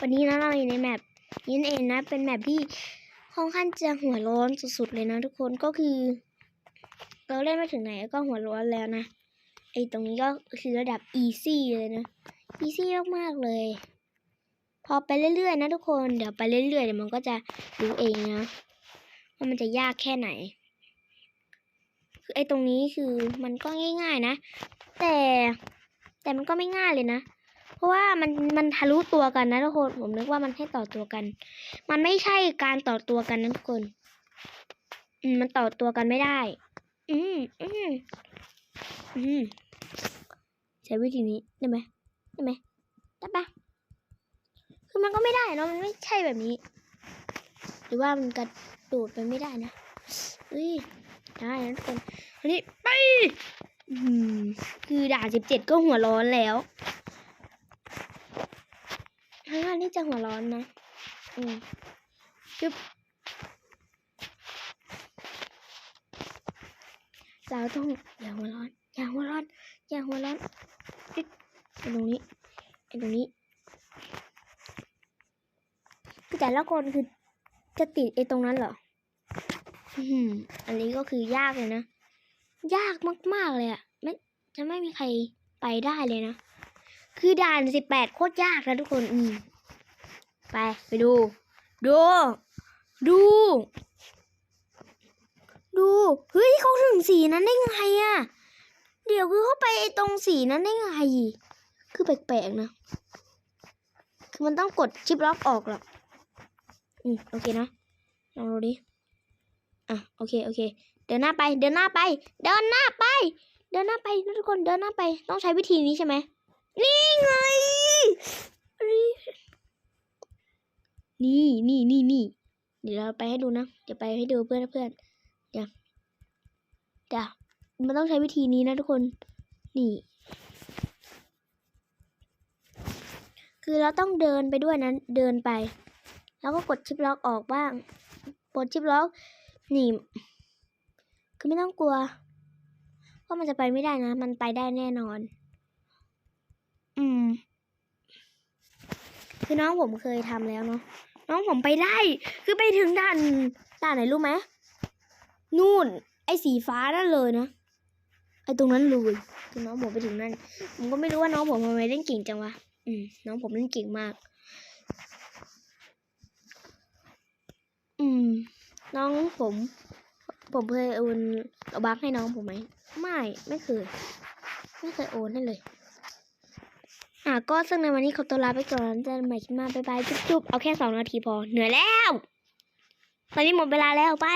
วันนี้นะเราอยู่ในแมปนี้นั่นเองนะ เป็นแมปที่ค่อนข้างจะหัวร้อนสุดๆเลยนะทุกคนก็คือ เราเล่นมาถึงไหนก็หัวร้อนแล้วนะไอตรงนี้ก็คือระดับ easy เลยนะ easy มากๆเลย พอไปเรื่อยๆนะทุกคนเดี๋ยวไปเรื่อยๆเดี๋ยวมันก็จะรู้เองนะว่ามันจะยากแค่ไหนคือไอ้ตรงนี้คือมันก็ง่าย ๆ นะ แต่แต่มันก็ไม่ง่ายเลยนะ เพราะว่ามันมันทะลุตัวกันนะทุกคนผมนึกว่ามันให้ต่อตัวกัน มันไม่ใช่การต่อตัวกันนะทุกคนอืมมันต่อตัวกันไม่ได้ อืมอืมอืมใช้วิธีนี้ได้ไหมได้ไหมได้ปะคือมันก็ไม่ได้เนอะมันไม่ใช่แบบนี้ หรือว่ามันกระโดดไปไม่ได้นะเอ้ยได้นะทุกคนอันนี้ไปอืมคือด่าสิบเจ็ดก็หัวร้อนแล้ว ทั้งอันนี้จะหัวร้อนนะ อืมจึ๊บเราต้องอย่าหัวร้อน อย่าหัวร้อน อย่าหัวร้อนจึ๊บไอ้ตรงนี้ไอ้ตรงนี้คือแต่ละคนคือจะติดไอ้ตรงนั้นเหรอ อืมอันนี้ก็คือยากเลยนะ ยากมากๆเลยอะไม่จะไม่มีใครไปได้เลยนะ คือด่านสิบแปดโคตรยากนะทุกคนอืมไปไปดู ดู ดู ดูเฮ้ยเขาถึงสีนั้นได้ไงอะเดี๋ยวคือเขาไปตรงสีนั้นได้ไง คือแปลกๆนะ คือมันต้องกดชิปล็อกออกหรอกอืมโอเคนะลองดูดิอะโอเคโอเค เดินหน้าไป เดินหน้าไป เดินหน้าไป เดินหน้าไปทุกคนเดินหน้าไป ต้องใช้วิธีนี้ใช่ไหม นี่ไง นี่นี่นี่นี่ เดี๋ยวเราไปให้ดูนะ เดี๋ยวไปให้ดูเพื่อนเพื่อนเดี๋ยวเดี๋ยวมันต้องใช้วิธีนี้นะทุกคน นี่ คือเราต้องเดินไปด้วยนะเดินไป แล้วก็กดชิปล็อกออกบ้าง กดชิปล็อก นี่ คือไม่ต้องกลัวว่ามันจะไปไม่ได้นะ มันไปได้แน่นอน อืม คือน้องผมเคยทำแล้วเนาะน้องผมไปได้ คือไปถึงด่านด่านไหนรู้ไหมนู่น ไอ้สีฟ้านั่นเลยนะไอ้ตรงนั้นเลยคือน้องผมไปถึงนั่น ผมก็ไม่รู้ว่าน้องผมทำไมเล่นเก่งจังวะอืม น้องผมเล่นเก่งมาก อืม น้องผม ผมเคยโอนเอาบักให้น้องผมไหมไม่ ไม่เคย ไม่เคยโอนให้เลย อะก็ซึ่งในวันนี้ขอตัวลาไปก่อนจะใหม่คลิปหน้าบายบายจุ๊บๆเอาแค่สองนาทีพอเหนื่อยแล้ว ตอนนี้หมดเวลาแล้วไป